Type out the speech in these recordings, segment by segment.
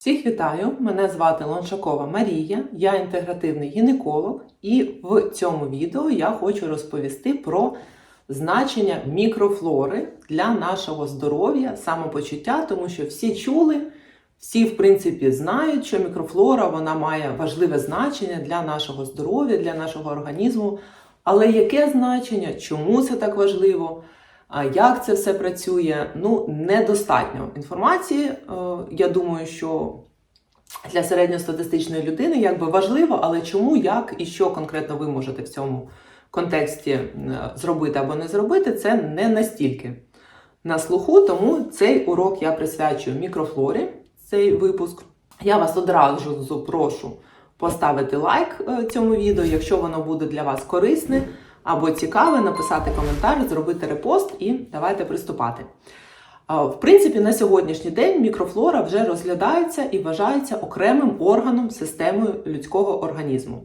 Всіх вітаю! Мене звати Лоншакова Марія, я інтегративний гінеколог, і в цьому відео я хочу розповісти про значення мікрофлори для нашого здоров'я, самопочуття, тому що всі чули, всі, в принципі, знають, що мікрофлора вона має важливе значення для нашого здоров'я, для нашого організму. Але яке значення, чому це так важливо? А як це все працює? Ну, недостатньо інформації. Е, Я думаю, що для середньостатистичної людини якби важливо, але чому, як і що конкретно ви можете в цьому контексті зробити або не зробити, це не настільки на слуху. Тому цей урок я присвячую мікрофлорі, цей випуск. Я вас одразу прошу поставити лайк е, цьому відео, якщо воно буде для вас корисне або цікаве, написати коментар, зробити репост і давайте приступати. В принципі, на сьогоднішній день мікрофлора вже розглядається і вважається окремим органом системи людського організму.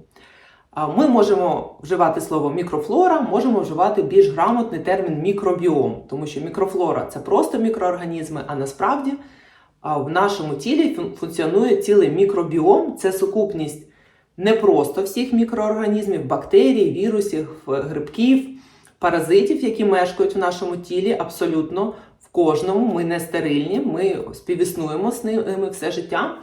Ми можемо вживати слово мікрофлора, можемо вживати більш грамотний термін мікробіом, тому що мікрофлора це просто мікроорганізми, а насправді в нашому тілі функціонує цілий мікробіом, це сукупність не просто всіх мікроорганізмів, бактерій, вірусів, грибків, паразитів, які мешкають в нашому тілі, абсолютно в кожному. Ми не стерильні, ми співіснуємо з ними все життя.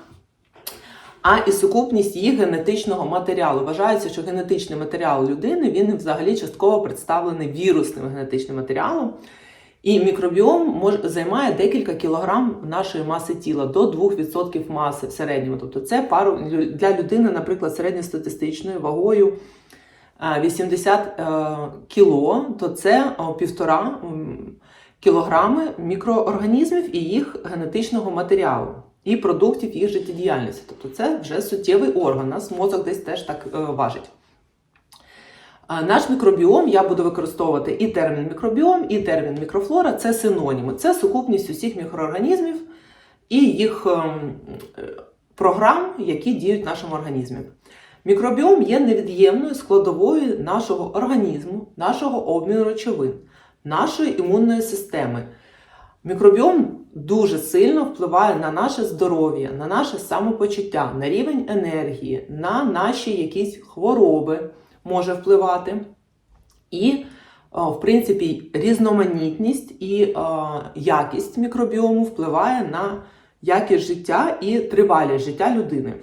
А і сукупність їх генетичного матеріалу. Вважається, що генетичний матеріал людини він взагалі частково представлений вірусним генетичним матеріалом. І мікробіом мож, займає декілька кілограм нашої маси тіла до 2% маси в середньому. Тобто це пару для людини, наприклад, середньостатистичною вагою е, 80 е, кіло, то це півтора кілограми мікроорганізмів і їх генетичного матеріалу і продуктів їх життєдіяльності. Тобто це вже суттєвий орган. Нас мозок десь теж так е, важить. Наш мікробіом я буду використовувати і термін мікробіом, і термін мікрофлора це синоніми. Це сукупність усіх мікроорганізмів і їх ем, програм, які діють в нашому організмі. Мікробіом є невід'ємною складовою нашого організму, нашого обміну речовин, нашої імунної системи. Мікробіом дуже сильно впливає на наше здоров'я, на наше самопочуття, на рівень енергії, на наші якісь хвороби може впливати. І, в принципі, різноманітність і якість мікробіому впливає на якість життя і тривалість життя людини.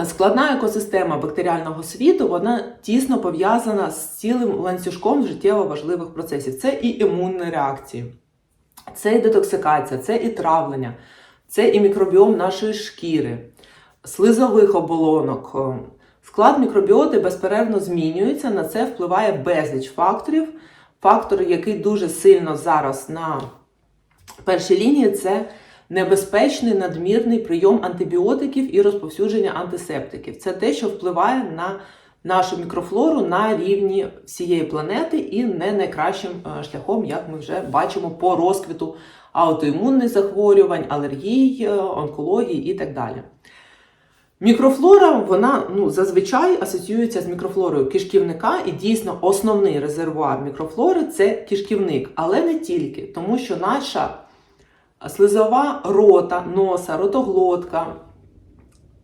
Е, Складна екосистема бактеріального світу вона тісно пов'язана з цілим ланцюжком життєво важливих процесів. Це і імунні реакції, це і детоксикація, це і травлення, це і мікробіом нашої шкіри, слизових оболонок. Склад мікробіоти безперервно змінюється, на це впливає безліч факторів. Фактор, який дуже сильно зараз на першій лінії, це небезпечний надмірний прийом антибіотиків і розповсюдження антисептиків. Це те, що впливає на нашу мікрофлору на рівні всієї планети і не найкращим е, шляхом, як ми вже бачимо, по розквіту аутоімунних захворювань, алергій, е, онкології і так далі. Мікрофлора, вона ну, зазвичай асоціюється з мікрофлорою кишківника, і дійсно основний резервуар мікрофлори це кишківник, але не тільки, тому що наша слизова рота, носа, ротоглотка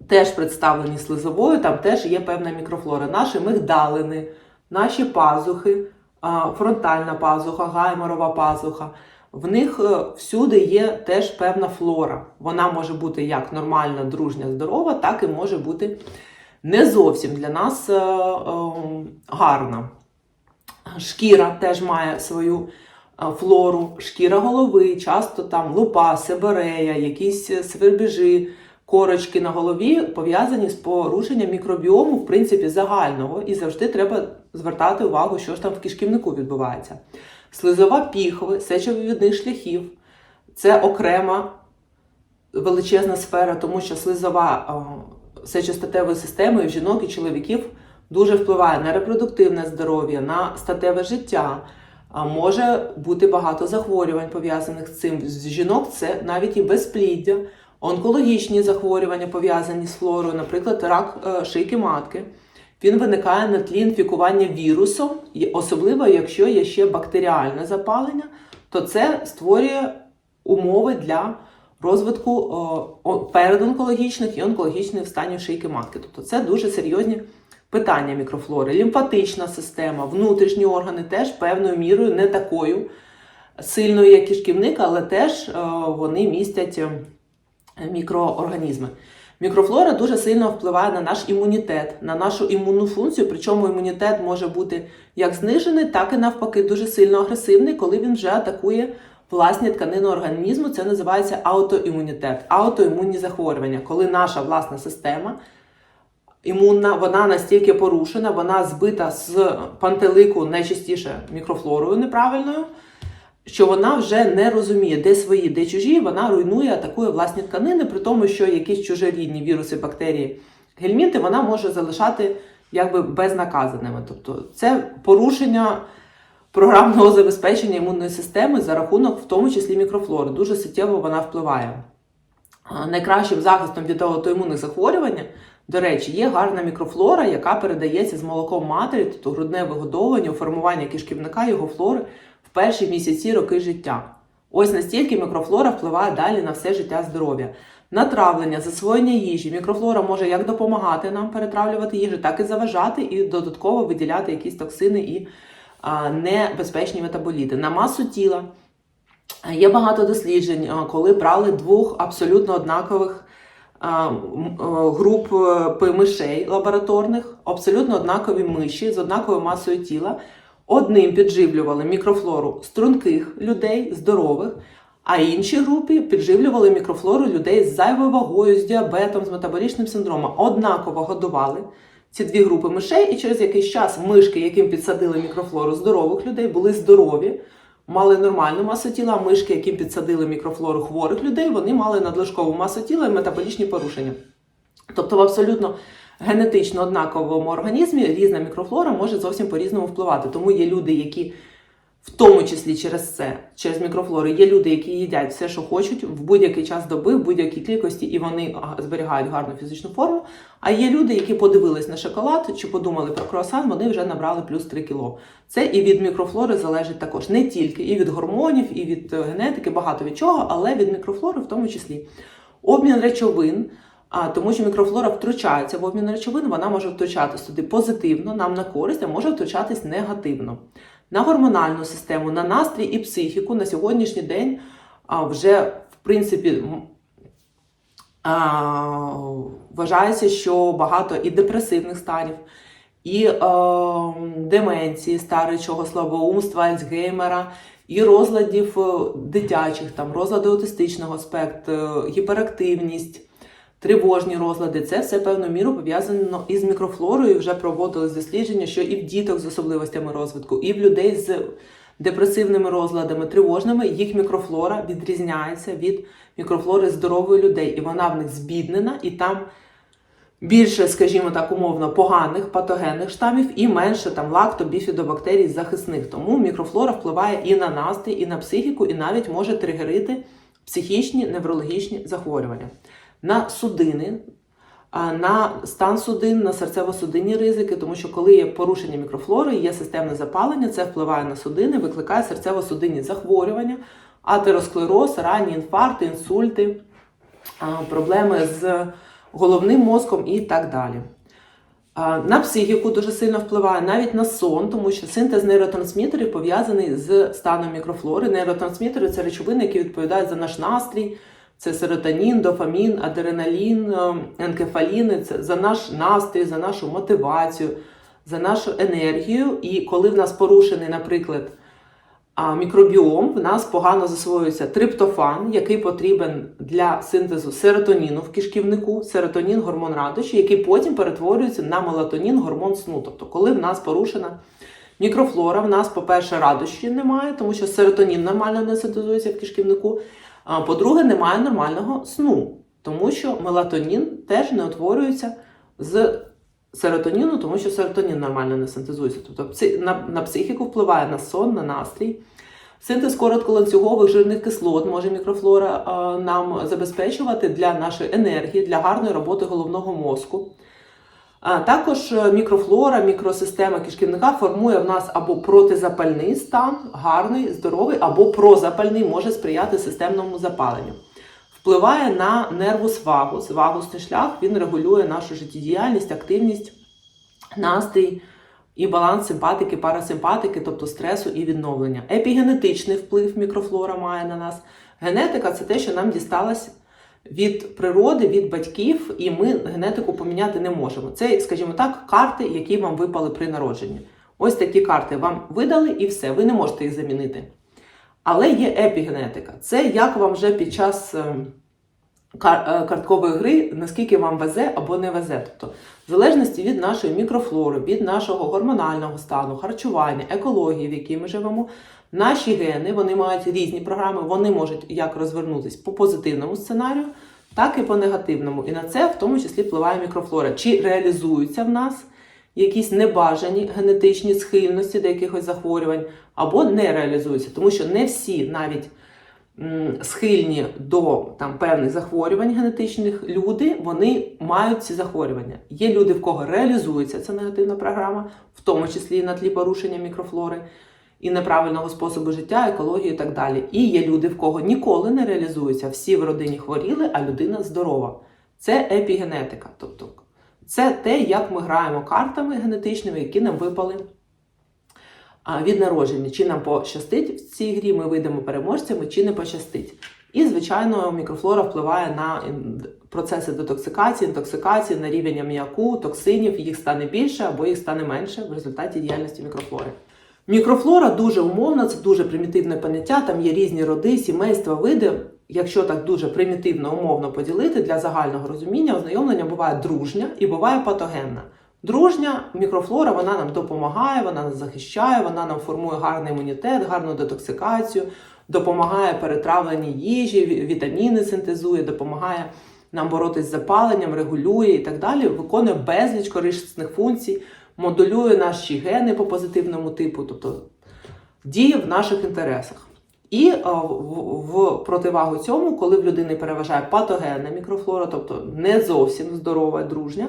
теж представлені слизовою, там теж є певна мікрофлора. Наші мигдалини, наші пазухи, фронтальна пазуха, гайморова пазуха. В них е, всюди є теж певна флора. Вона може бути як нормальна, дружня, здорова, так і може бути не зовсім для нас е, е, гарна. Шкіра теж має свою е, флору, шкіра голови, часто там лупа, себорея, якісь свербіжі, корочки на голові пов'язані з порушенням мікробіому, в принципі, загального, і завжди треба звертати увагу, що ж там в кишківнику відбувається. Слизова піхви, сечовивідних шляхів це окрема величезна сфера, тому що слизова о, сечостатевої системи в жінок і чоловіків дуже впливає на репродуктивне здоров'я, на статеве життя. Може бути багато захворювань пов'язаних з цим. З жінок це навіть і безпліддя, онкологічні захворювання пов'язані з флорою, наприклад, рак е, шийки матки. Він виникає на тлі інфікування вірусом, особливо якщо є ще бактеріальне запалення, то це створює умови для розвитку о, передонкологічних і онкологічних станів шийки матки. Тобто це дуже серйозні питання мікрофлори. Лімфатична система, внутрішні органи теж певною мірою не такою сильною, як кишківник, але теж е, вони містять е, мікроорганізми. Мікрофлора дуже сильно впливає на наш імунітет, на нашу імунну функцію. Причому імунітет може бути як знижений, так і навпаки дуже сильно агресивний, коли він вже атакує власні тканини організму. Це називається аутоімунітет, аутоімунні захворювання, коли наша власна система імунна, вона настільки порушена, вона збита з пантелику найчастіше мікрофлорою неправильною. Що вона вже не розуміє, де свої, де чужі, вона руйнує, атакує власні тканини, при тому, що якісь чужорідні віруси, бактерії, гельмінти вона може залишати якби безнаказаними. Тобто це порушення програмного забезпечення імунної системи за рахунок, в тому числі мікрофлори. Дуже суттєво вона впливає. Найкращим захистом від аутоімунних захворювань, до речі, є гарна мікрофлора, яка передається з молоком матері, тобто грудне вигодовування, формування кишківника, його флори перші місяці роки життя. Ось настільки мікрофлора впливає далі на все життя здоров'я. Натравлення, засвоєння їжі. Мікрофлора може як допомагати нам перетравлювати їжу, так і заважати, і додатково виділяти якісь токсини і а, небезпечні метаболіти. На масу тіла є багато досліджень, коли брали двох абсолютно однакових груп е, мишей лабораторних, абсолютно однакові миші з однаковою масою тіла. Одним підживлювали мікрофлору струнких людей, здорових, а інші групи підживлювали мікрофлору людей з зайвою вагою, з діабетом, з метаболічним синдромом. Однаково годували ці дві групи мишей, і через якийсь час мишки, яким підсадили мікрофлору здорових людей, були здорові, мали нормальну масу тіла, мишки, яким підсадили мікрофлору хворих людей, вони мали надлишкову масу тіла і метаболічні порушення. Тобто в абсолютно генетично однаковому організмі різна мікрофлора може зовсім по-різному впливати. Тому є люди, які в тому числі через це, через мікрофлори, є люди, які їдять все, що хочуть, в будь-який час доби, в будь-якій кількості, і вони зберігають гарну фізичну форму. А є люди, які подивились на шоколад чи подумали про круасан, вони вже набрали плюс 3 кіло. Це і від мікрофлори залежить також не тільки і від гормонів, і від е, генетики, багато від чого, але від мікрофлори в тому числі. Обмін речовин. Тому, що мікрофлора втручається в обмін речовин, вона може втручатись туди позитивно, нам на користь, а може втручатись негативно. На гормональну систему, на настрій і психіку на сьогоднішній день вже в принципі вважається, що багато і депресивних станів, і деменції, старечого слабоумства, Альцгеймера, і розладів е, дитячих, там розлади аутистичного спектру, гіперактивність тривожні розлади. Це все певною мірою пов'язано із мікрофлорою. Вже проводились дослідження, що і в діток з особливостями розвитку, і в людей з депресивними розладами, тривожними, їх мікрофлора відрізняється від мікрофлори здорової людей, і вона в них збіднена, і там. Більше, скажімо так, умовно, поганих патогенних штамів і менше там лактобіфідобактерій захисних. Тому мікрофлора впливає і на настрій, і на психіку, і навіть може тригерити психічні неврологічні захворювання на судини, на стан судин, на серцево-судинні ризики, тому що коли є порушення мікрофлори, є системне запалення, це впливає на судини, викликає серцево-судинні захворювання, атеросклероз, ранні інфаркти, інсульти, проблеми з головним мозком і так далі. На психіку дуже сильно впливає навіть на сон, тому що синтез нейротрансмітерів пов'язаний з станом мікрофлори. Нейротрансмітери це речовини, які відповідають за наш настрій, це серотонін, дофамін, адреналін, е, енкефаліни, це за наш настрій, за нашу мотивацію, за нашу енергію. І коли в нас порушений, наприклад, мікробіом, в нас погано засвоюється триптофан, який потрібен для синтезу серотоніну в кишківнику, серотонін гормон радощі, який потім перетворюється на мелатонін, гормон сну. Тобто, коли в нас порушена мікрофлора, в нас, по-перше, радощі немає, тому що серотонін нормально не синтезується в кишківнику. По-друге, немає нормального сну, тому що мелатонін теж не утворюється з серотоніну, тому що серотонін нормально не синтезується. Тобто на психіку впливає на сон, на настрій. Синтез коротколанцюгових жирних кислот може мікрофлора нам забезпечувати для нашої енергії, для гарної роботи головного мозку. А також е, мікрофлора, мікросистема кишківника формує в нас або протизапальний стан, гарний, здоровий, або прозапальний може сприяти системному запаленню. впливає на нервус вагус. Вагусний шлях він регулює нашу життєдіяльність, активність, настрій і баланс симпатики, парасимпатики, тобто стресу і відновлення. Епігенетичний вплив мікрофлора має на нас. Генетика це те, що нам дісталось від природи, від батьків, і ми генетику поміняти не можемо. Це, скажімо так, карти, які вам випали при народженні. Ось такі карти вам видали і все, ви не можете їх замінити. Але є епігенетика. Це як вам вже під час е, е, карткової гри, наскільки вам везе або не везе. Тобто, в залежності від нашої мікрофлори, від нашого гормонального стану, харчування, екології, в якій ми живемо, наші гени вони мають різні програми, вони можуть як розвернутися по позитивному сценарію, так і по негативному. І на це в тому числі впливає мікрофлора. Чи реалізуються в нас якісь небажані генетичні схильності до якихось захворювань, або не реалізуються, тому що не всі навіть схильні до там певних захворювань генетичних люди, вони мають ці захворювання. Є люди, в кого реалізується ця негативна програма, в тому числі на тлі порушення мікрофлори і неправильного способу життя, екології і так далі. І є люди, в кого ніколи не реалізується, всі в родині хворіли, а людина здорова. Це епігенетика. Тобто це те, як ми граємо картами генетичними, які нам випали від народження. Чи нам пощастить в цій грі, ми вийдемо переможцями, чи не пощастить. І, звичайно, мікрофлора впливає на процеси детоксикації, інтоксикації, на рівень аміаку, токсинів, їх стане більше або їх стане менше в результаті діяльності мікрофлори. Мікрофлора дуже умовна, це дуже примітивне поняття. Там є різні роди, сімейства, види. Якщо так дуже примітивно, умовно поділити для загального розуміння, ознайомлення буває дружня і буває патогенна. Дружня мікрофлора вона нам допомагає, вона нас захищає, вона нам формує гарний імунітет, гарну детоксикацію, допомагає перетравленні їжі, вітаміни синтезує, допомагає нам боротись з запаленням, регулює і так далі. Виконує безліч корисних функцій, модулює наші гени по позитивному типу, тобто діє в наших інтересах. І е, в, противагу цьому, коли в людини переважає патогенна мікрофлора, тобто не зовсім здорова, дружня,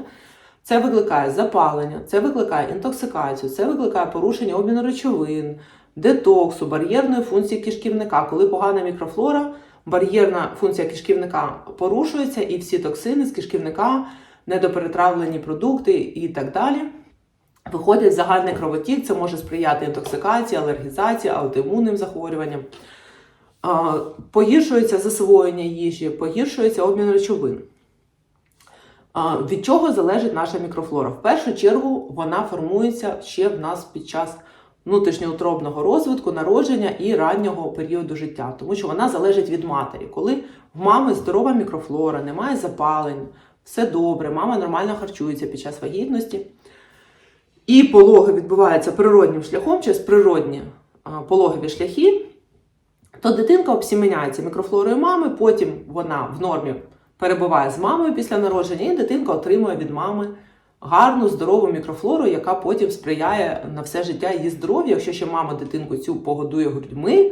це викликає запалення, це викликає інтоксикацію, це викликає порушення обміну речовин, детоксу, бар'єрної функції кишківника. Коли погана мікрофлора, бар'єрна функція кишківника порушується, і всі токсини з кишківника, недоперетравлені продукти і так далі. Виходять загальний кровотік, це може сприяти інтоксикації, алергізації, аутоімунним захворюванням. Погіршується засвоєння їжі, погіршується обмін речовин. Від чого залежить наша мікрофлора? В першу чергу вона формується ще в нас під час внутрішньоутробного розвитку, народження і раннього періоду життя, тому що вона залежить від матері. Коли в мами здорова мікрофлора, немає запалень, все добре, мама нормально харчується під час вагітності. І пологи відбуваються природнім шляхом через природні пологові шляхи, то дитинка обсіменяється мікрофлорою мами, потім вона в нормі перебуває з мамою після народження, і дитинка отримує від мами гарну, здорову мікрофлору, яка потім сприяє на все життя її здоров'ю. Якщо ще мама дитинку цю погодує грудьми,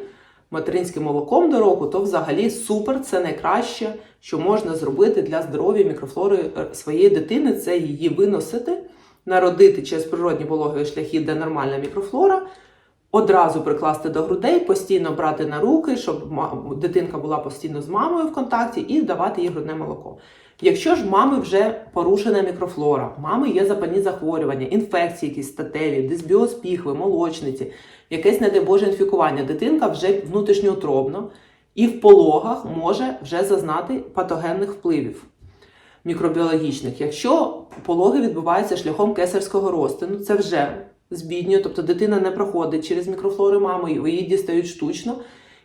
материнським молоком до року, то взагалі супер, це найкраще, що можна зробити для здоров'я мікрофлори е, своєї дитини, це її виносити народити через природні пологові шляхи, де нормальна мікрофлора, одразу прикласти до грудей, постійно брати на руки, щоб дитинка була постійно з мамою в контакті, і давати їй грудне молоко. Якщо ж мами вже порушена мікрофлора, мами є запальні захворювання, інфекції, якісь статеві, дисбіоз піхви, молочниці, якесь, не дай Боже, інфікування, дитинка вже внутрішньоутробно і в пологах може вже зазнати патогенних впливів мікробіологічних. Якщо пологи відбуваються шляхом кесарського розтину, це вже збіднює, тобто дитина не проходить через мікрофлори мами, її дістають штучно.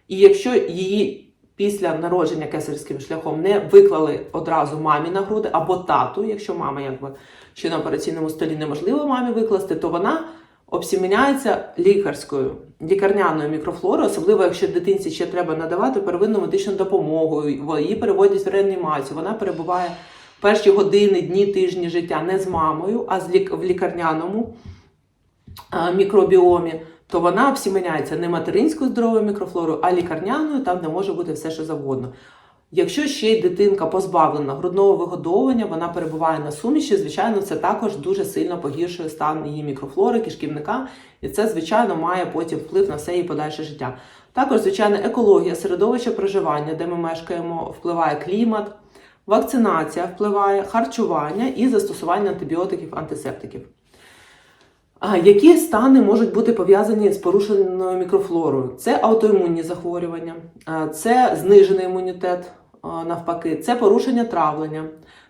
І якщо її після народження кесарським шляхом не виклали одразу мамі на груди або тату, якщо мама якби ще на операційному столі неможливо мамі викласти, то вона обсіміняється лікарською лікарняною мікрофлорою, особливо якщо дитинці ще треба надавати первинну медичну допомогу, її переводять в реанімацію, вона перебуває перші години, дні, тижні життя не з мамою, а з в лікарняному мікробіомі, то вона обсіменяється не материнською здоровою мікрофлорою, а лікарняною, там де може бути все, що завгодно. Якщо ще й дитинка позбавлена грудного вигодовування, вона перебуває на суміші, звичайно, це також дуже сильно погіршує стан її мікрофлори, кишківника, і це, звичайно, має потім вплив на все її подальше життя. Також, звичайно, екологія, середовище проживання, де ми мешкаємо, впливає клімат, вакцинація впливає, харчування і застосування антибіотиків, антисептиків. Які стани можуть бути пов'язані з порушеною мікрофлорою? Це аутоімунні захворювання, це знижений імунітет, навпаки, це порушення травлення,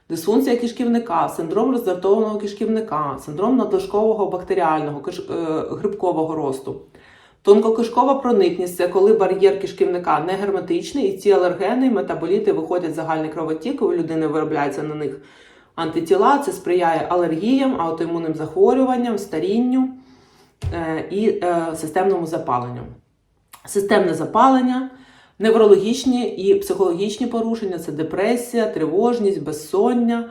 дисфункція кишківника, синдром роздратованого кишківника, синдром надлишкового бактеріального е, грибкового росту. Тонкокишкова проникність це коли бар'єр кишківника не герметичний, і ці алергени, метаболіти виходять в загальний кровотік, і у людини виробляється на них антитіла. Це сприяє алергіям, аутоімунним захворюванням, старінню е, і е, системному запаленню. Системне запалення, неврологічні і психологічні порушення це депресія, тривожність, безсоння,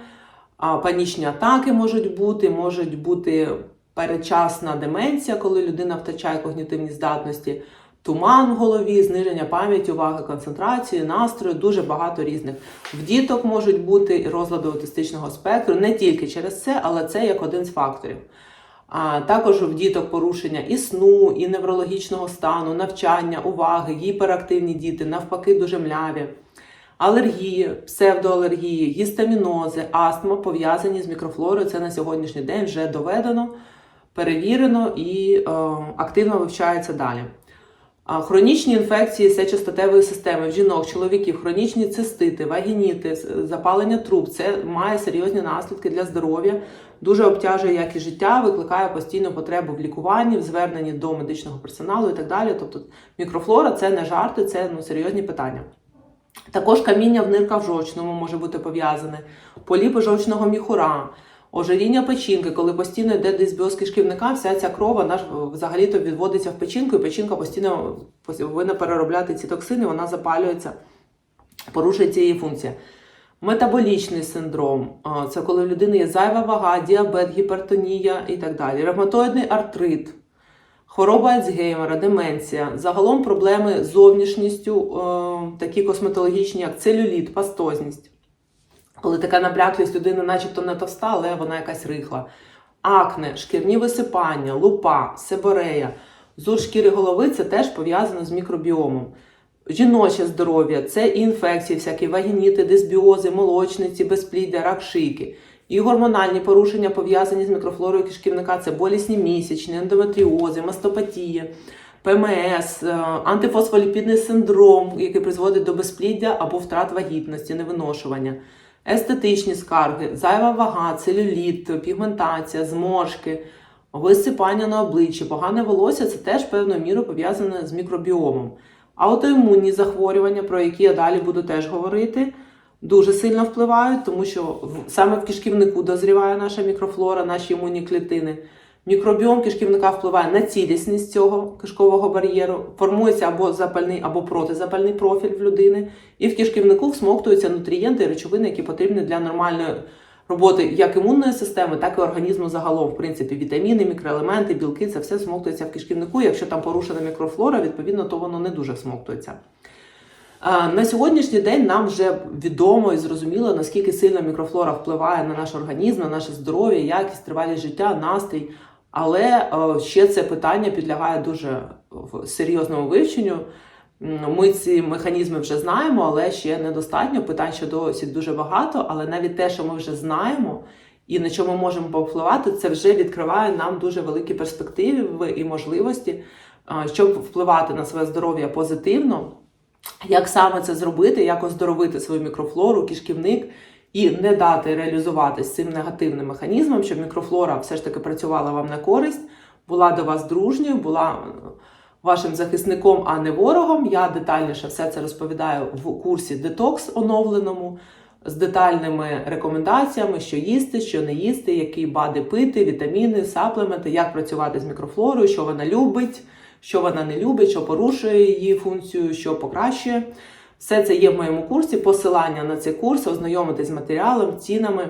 панічні атаки можуть бути, можуть бути передчасна деменція, коли людина втрачає когнітивні здатності, туман в голові, зниження пам'яті, уваги, концентрації, настрою, дуже багато різних. В діток можуть бути розлади аутистичного спектру, не тільки через це, але це як один з факторів. А також в діток порушення і сну, і неврологічного стану, навчання, уваги, гіперактивні діти, навпаки, дуже мляві. Алергії, псевдоалергії, гістамінози, астма пов'язані з мікрофлорою. Це на сьогоднішній день вже доведено, перевірено і е, активно вивчається далі. Хронічні інфекції сечостатевої системи в жінок, чоловіків, хронічні цистити, вагініти, запалення труб це має серйозні наслідки для здоров'я, дуже обтяжує якість життя, викликає постійну потребу в лікуванні, в зверненні до медичного персоналу і так далі. Тобто мікрофлора це не жарти, це ну, серйозні питання. Також каміння в нирках жовчному може бути пов'язане, поліпи жовчного міхура, ожиріння печінки, коли постійно йде дисбіоз кишківника, вся ця кров вона ж взагалі-то відводиться в печінку, і печінка постійно повинна переробляти ці токсини, вона запалюється, порушується її функція. Метаболічний синдром це коли в людини є зайва вага, діабет, гіпертонія і так далі. Ревматоїдний артрит, хвороба Альцгеймера, деменція, загалом проблеми з зовнішністю, е, такі косметологічні, як целюліт, пастозність. Коли така набряклість людини, начебто не товста, але вона якась рихла. Акне, шкірні висипання, лупа, себорея, зур шкіри голови це теж пов'язано з мікробіомом. Жіноче здоров'я це і інфекції, всякі вагініти, дисбіози, молочниці, безпліддя, рак шийки. І гормональні порушення пов'язані з мікрофлорою кишківника це болісні місячні, ендометріози, мастопатія, ПМС, е, антифосфоліпідний синдром, який призводить до безпліддя або втрат вагітності, невиношування, естетичні скарги, зайва вага, целюліт, пігментація, зморшки, висипання на обличчі, погане волосся це теж певною мірою пов'язане з мікробіомом. Аутоімунні захворювання, про які я далі буду теж говорити, дуже сильно впливають, тому що саме в кишківнику дозріває наша мікрофлора, наші імунні клітини. Мікробіом кишківника впливає на цілісність цього кишкового бар'єру, формується або запальний, або протизапальний профіль в людини, і в кишківнику всмоктуються нутрієнти і речовини, які потрібні для нормальної роботи як імунної системи, так і організму загалом. В принципі, вітаміни, мікроелементи, білки це все всмоктується в кишківнику. Якщо там порушена мікрофлора, відповідно, то воно не дуже всмоктується. На сьогоднішній день нам вже відомо і зрозуміло, наскільки сильно мікрофлора впливає на наш організм, на наше здоров'я, якість, тривалість життя, настрій. Але е, ще це питання підлягає дуже серйозному вивченню. Ми ці механізми вже знаємо, але ще недостатньо. Питань ще досі дуже багато. Але навіть те, що ми вже знаємо і на чому можемо повпливати, це вже відкриває нам дуже великі перспективи і можливості, щоб впливати на своє здоров'я позитивно. Як саме це зробити, як оздоровити свою мікрофлору, кишківник і не дати реалізуватись цим негативним механізмом, щоб мікрофлора все ж таки працювала вам на користь, була до вас дружньою, була е, вашим захисником, а не ворогом. Я детальніше все це розповідаю в курсі детокс оновленому з детальними рекомендаціями, що їсти, що не їсти, які БАДи пити, вітаміни, саплементи, як працювати з мікрофлорою, що вона любить, що вона не любить, що порушує її функцію, що покращує. Все це є в моєму курсі. Посилання на цей курс, ознайомитись з матеріалом, цінами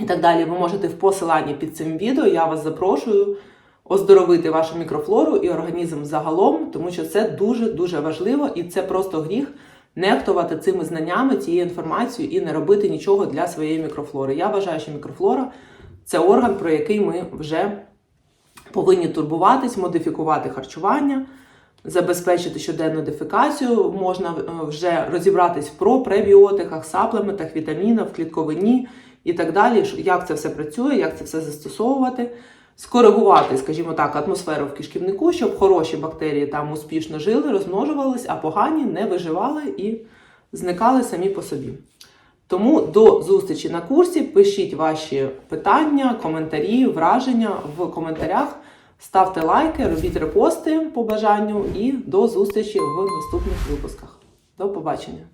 і так далі. Ви можете в посиланні під цим відео. Я вас запрошую оздоровити вашу мікрофлору і організм загалом, тому що це дуже дуже важливо і це просто гріх нехтувати цими знаннями, цією інформацією і не робити нічого для своєї мікрофлори. Я вважаю, що мікрофлора це орган, про який ми вже повинні турбуватись, модифікувати харчування, забезпечити щоденну дефікацію. Можна е, вже розібратись про пребіотиках, саплементах, вітамінах, клітковині і так далі. Як це все працює, як це все застосовувати. Скоригувати, скажімо так, атмосферу в кишківнику, щоб хороші бактерії там успішно жили, розмножувались, а погані не виживали і зникали самі по собі. Тому до зустрічі на курсі. Пишіть ваші питання, коментарі, враження в коментарях. Ставте лайки, робіть репости по бажанню і до зустрічі в наступних випусках. До побачення!